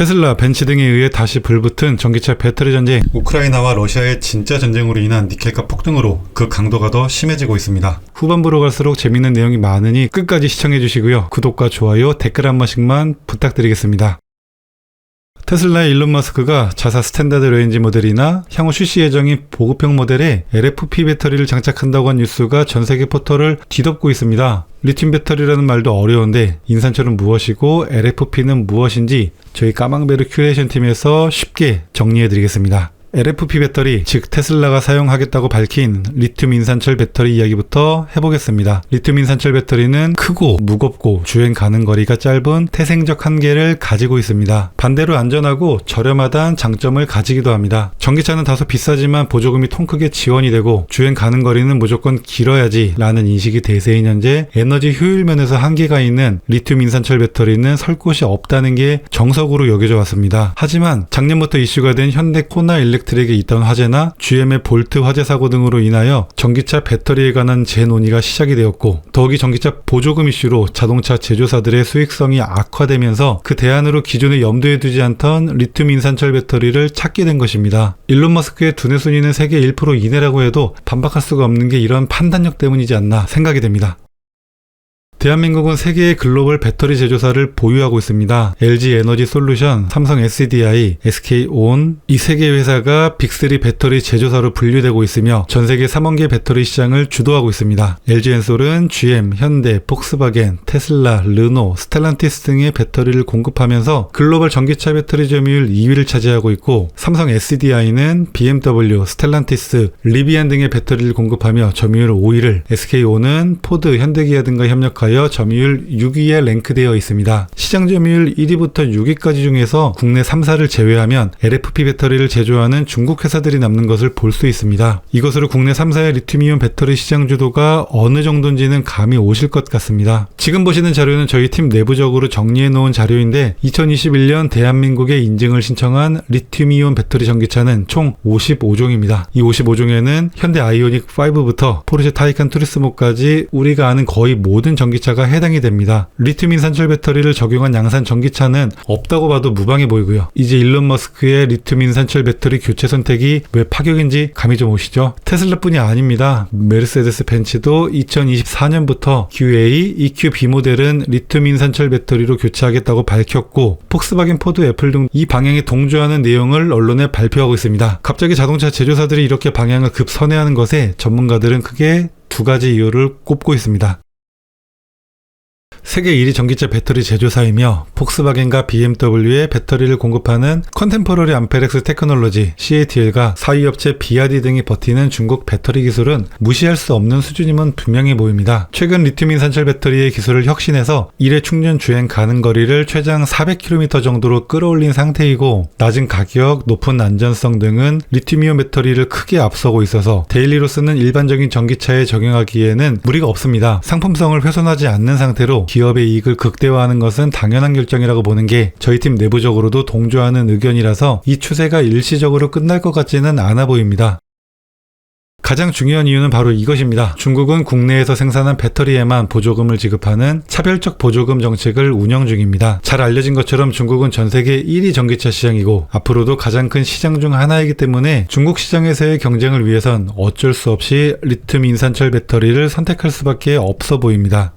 테슬라, 벤츠 등에 의해 다시 불붙은 전기차 배터리 전쟁. 우크라이나와 러시아의 진짜 전쟁으로 인한 니켈가 폭등으로 그 강도가 더 심해지고 있습니다. 후반부로 갈수록 재밌는 내용이 많으니 끝까지 시청해 주시고요. 구독과 좋아요, 댓글 한 번씩만 부탁드리겠습니다. 테슬라의 일론 마스크가 자사 스탠다드 레인지 모델이나 향후 출시 예정인 보급형 모델에 LFP 배터리를 장착한다고 한 뉴스가 전 세계 포털을 뒤덮고 있습니다. 리튬 배터리라는 말도 어려운데 인산철은 무엇이고 LFP는 무엇인지 저희 까망베르 큐레이션 팀에서 쉽게 정리해 드리겠습니다. LFP 배터리, 즉 테슬라가 사용하겠다고 밝힌 리튬 인산철 배터리 이야기부터 해보겠습니다. 리튬 인산철 배터리는 크고 무겁고 주행 가는 거리가 짧은 태생적 한계를 가지고 있습니다. 반대로 안전하고 저렴하다는 장점을 가지기도 합니다. 전기차는 다소 비싸지만 보조금이 통 크게 지원이 되고 주행 가는 거리는 무조건 길어야지 라는 인식이 대세인 현재 에너지 효율 면에서 한계가 있는 리튬 인산철 배터리는 설 곳이 없다는 게 정석으로 여겨져 왔습니다. 하지만 작년부터 이슈가 된 현대 코나 일렉 트릭에 있던 화재나 GM의 볼트 화재 사고 등으로 인하여 전기차 배터리에 관한 재논의가 시작이 되었고 더욱이 전기차 보조금 이슈로 자동차 제조사들의 수익성이 악화되면서 그 대안으로 기존에 염두에 두지 않던 리튬 인산철 배터리를 찾게 된 것입니다. 일론 머스크의 두뇌 순위는 세계 1% 이내라고 해도 반박할 수가 없는 게 이런 판단력 때문이지 않나 생각이 됩니다. 대한민국은 세계의 글로벌 배터리 제조사를 보유하고 있습니다. LG 에너지 솔루션, 삼성 SDI, SK 온, 이 세 개 회사가 빅3 배터리 제조사로 분류되고 있으며 전 세계 3원 개 배터리 시장을 주도하고 있습니다. LG 엔솔은 GM, 현대, 폭스바겐, 테슬라, 르노, 스텔란티스 등의 배터리를 공급하면서 글로벌 전기차 배터리 점유율 2위를 차지하고 있고 삼성 SDI는 BMW, 스텔란티스, 리비안 등의 배터리를 공급하며 점유율 5위를 SK온은 포드, 현대기아 등과 협력하여 점유율 6위에 랭크되어 있습니다. 시장 점유율 1위부터 6위까지 중에서 국내 3사를 제외하면 LFP 배터리를 제조하는 중국 회사들이 남는 것을 볼 수 있습니다. 이것으로 국내 3사의 리튬이온 배터리 시장 주도가 어느 정도인지는 감이 오실 것 같습니다. 지금 보시는 자료는 저희 팀 내부적으로 정리해 놓은 자료인데 2021년 대한민국에 인증을 신청한 리튬이온 배터리 전기차는 총 55종입니다. 이 55종에는 현대 아이오닉 5부터 포르쉐 타이칸 투리스모까지 우리가 아는 거의 모든 전기차 가 해당이 됩니다. 리튬 인 산철 배터리를 적용한 양산 전기차는 없다고 봐도 무방해 보이고요. 이제 일론 머스크의 리튬 인 산철 배터리 교체 선택이 왜 파격인지 감이 좀 오시죠? 테슬라뿐이 아닙니다. 메르세데스 벤츠도 2024년부터 QA, EQB 모델은 리튬 인 산철 배터리로 교체하겠다고 밝혔고 폭스바겐 포드 애플 등 이 방향에 동조하는 내용을 언론에 발표하고 있습니다. 갑자기 자동차 제조사들이 이렇게 방향을 급선회하는 것에 전문가들은 크게 두 가지 이유를 꼽고 있습니다. 세계 1위 전기차 배터리 제조사이며 폭스바겐과 BMW의 배터리를 공급하는 컨템포러리 암페렉스 테크놀로지 CATL과 사위 업체 비아디 등이 버티는 중국 배터리 기술은 무시할 수 없는 수준임은 분명해 보입니다. 최근 리튬 인 산철 배터리의 기술을 혁신해서 1회 충전 주행 가는 거리를 최장 400km 정도로 끌어올린 상태이고 낮은 가격, 높은 안전성 등은 리튬이온 배터리를 크게 앞서고 있어서 데일리로 쓰는 일반적인 전기차에 적용하기에는 무리가 없습니다. 상품성을 훼손하지 않는 상태로 기업의 이익을 극대화하는 것은 당연한 결정이라고 보는 게 저희 팀 내부적으로도 동조하는 의견이라서 이 추세가 일시적으로 끝날 것 같지는 않아 보입니다. 가장 중요한 이유는 바로 이것입니다. 중국은 국내에서 생산한 배터리에만 보조금을 지급하는 차별적 보조금 정책을 운영 중입니다. 잘 알려진 것처럼 중국은 전 세계 1위 전기차 시장이고 앞으로도 가장 큰 시장 중 하나이기 때문에 중국 시장에서의 경쟁을 위해선 어쩔 수 없이 리튬 인산철 배터리를 선택할 수밖에 없어 보입니다.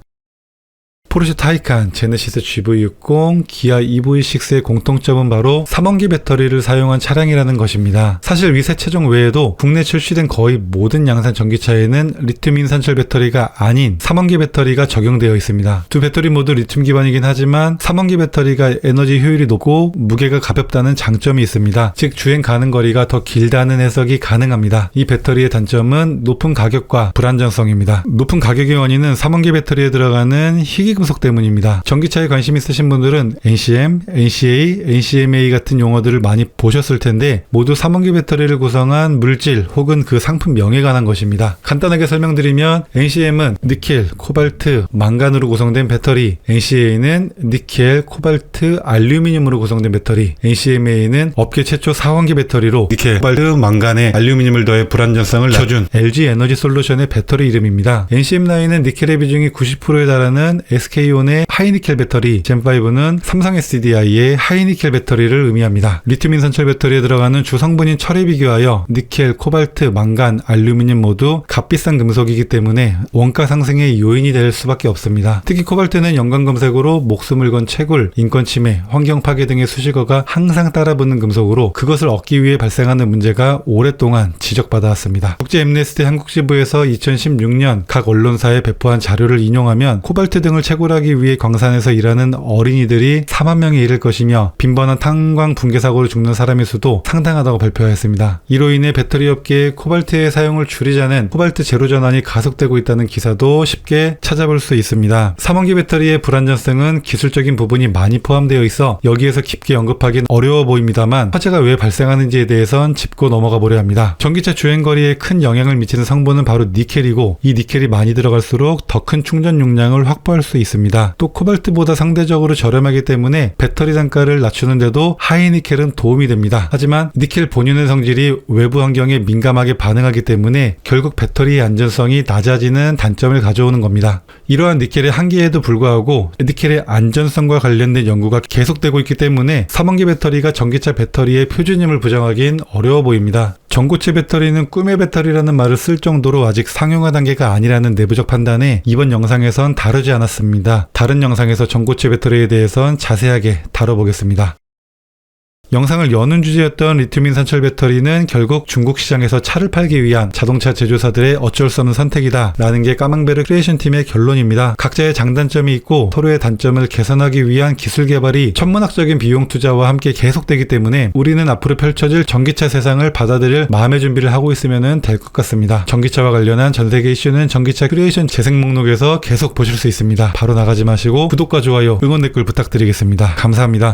포르쉐 타이칸, 제네시스 GV60, 기아 EV6의 공통점은 바로 3원기 배터리를 사용한 차량이라는 것입니다. 사실 위세 차종 외에도 국내 출시된 거의 모든 양산 전기차에는 리튬 인산철 배터리가 아닌 3원기 배터리가 적용되어 있습니다. 두 배터리 모두 리튬 기반이긴 하지만 3원기 배터리가 에너지 효율이 높고 무게가 가볍다는 장점이 있습니다. 즉 주행 가는 거리가 더 길다는 해석이 가능합니다. 이 배터리의 단점은 높은 가격과 불안정성입니다. 높은 가격의 원인은 3원기 배터리에 들어가는 희귀 금속 때문입니다. 전기차에 관심 있으신 분들은 NCM, NCA, NCMA 같은 용어들을 많이 보셨을 텐데 모두 3원기 배터리를 구성한 물질 혹은 그 상품 명에 관한 것입니다. 간단하게 설명드리면 NCM은 니켈, 코발트, 망간으로 구성된 배터리, NCA는 니켈, 코발트, 알루미늄으로 구성된 배터리, NCMA는 업계 최초 4원기 배터리로 니켈, 코발트, 망간에 알루미늄을 더해 불안전성을 낮춰준 LG 에너지 솔루션의 배터리 이름입니다. NCM9은 니켈의 비중이 90%에 달하는 SK SK온의 하이니켈 배터리, 젠5는 삼성 SDI의 하이니켈 배터리를 의미합니다. 리튬 인산철 배터리에 들어가는 주 성분인 철에 비교하여 니켈, 코발트, 망간, 알루미늄 모두 값비싼 금속이기 때문에 원가 상승의 요인이 될 수밖에 없습니다. 특히 코발트는 연관검색으로 목숨을 건 채굴, 인권 침해, 환경 파괴 등의 수식어가 항상 따라붙는 금속으로 그것을 얻기 위해 발생하는 문제가 오랫동안 지적받아 왔습니다. 국제 엠네스티 한국 지부에서 2016년 각 언론사에 배포한 자료를 인용하면 코발트 등을 채굴 하기 위해 광산에서 일하는 어린이들이 4만 명에 이를 것이며 빈번한 탄광 붕괴 사고로 죽는 사람의 수도 상당하다고 발표하였습니다. 이로 인해 배터리 업계의 코발트의 사용을 줄이자는 코발트 제로 전환이 가속되고 있다는 기사도 쉽게 찾아볼 수 있습니다. 삼원기 배터리의 불안전성은 기술적인 부분이 많이 포함되어 있어 여기에서 깊게 언급하기는 어려워 보입니다만 화재가 왜 발생하는지에 대해선 짚고 넘어가 보려 합니다. 전기차 주행 거리에 큰 영향을 미치는 성분은 바로 니켈이고 이 니켈이 많이 들어갈수록 더 큰 충전 용량을 확보할 수 있습니다. 또 코발트보다 상대적으로 저렴하기 때문에 배터리 단가를 낮추는데도 하이니켈은 도움이 됩니다. 하지만 니켈 본연의 성질이 외부 환경에 민감하게 반응하기 때문에 결국 배터리의 안전성이 낮아지는 단점을 가져오는 겁니다. 이러한 니켈의 한계에도 불구하고 니켈의 안전성과 관련된 연구가 계속되고 있기 때문에 삼원기 배터리가 전기차 배터리의 표준임을 부정하기는 어려워 보입니다. 전고체 배터리는 꿈의 배터리라는 말을 쓸 정도로 아직 상용화 단계가 아니라는 내부적 판단에 이번 영상에선 다루지 않았습니다. 다른 영상에서 전고체 배터리에 대해선 자세하게 다뤄보겠습니다. 영상을 여는 주제였던 리튬 인 산철 배터리는 결국 중국 시장에서 차를 팔기 위한 자동차 제조사들의 어쩔 수 없는 선택이다 라는 게 까망베르 크리에이션 팀의 결론입니다. 각자의 장단점이 있고 서로의 단점을 개선하기 위한 기술 개발이 천문학적인 비용 투자와 함께 계속되기 때문에 우리는 앞으로 펼쳐질 전기차 세상을 받아들일 마음의 준비를 하고 있으면 될 것 같습니다. 전기차와 관련한 전 세계 이슈는 전기차 크리에이션 재생 목록에서 계속 보실 수 있습니다. 바로 나가지 마시고 구독과 좋아요, 응원 댓글 부탁드리겠습니다. 감사합니다.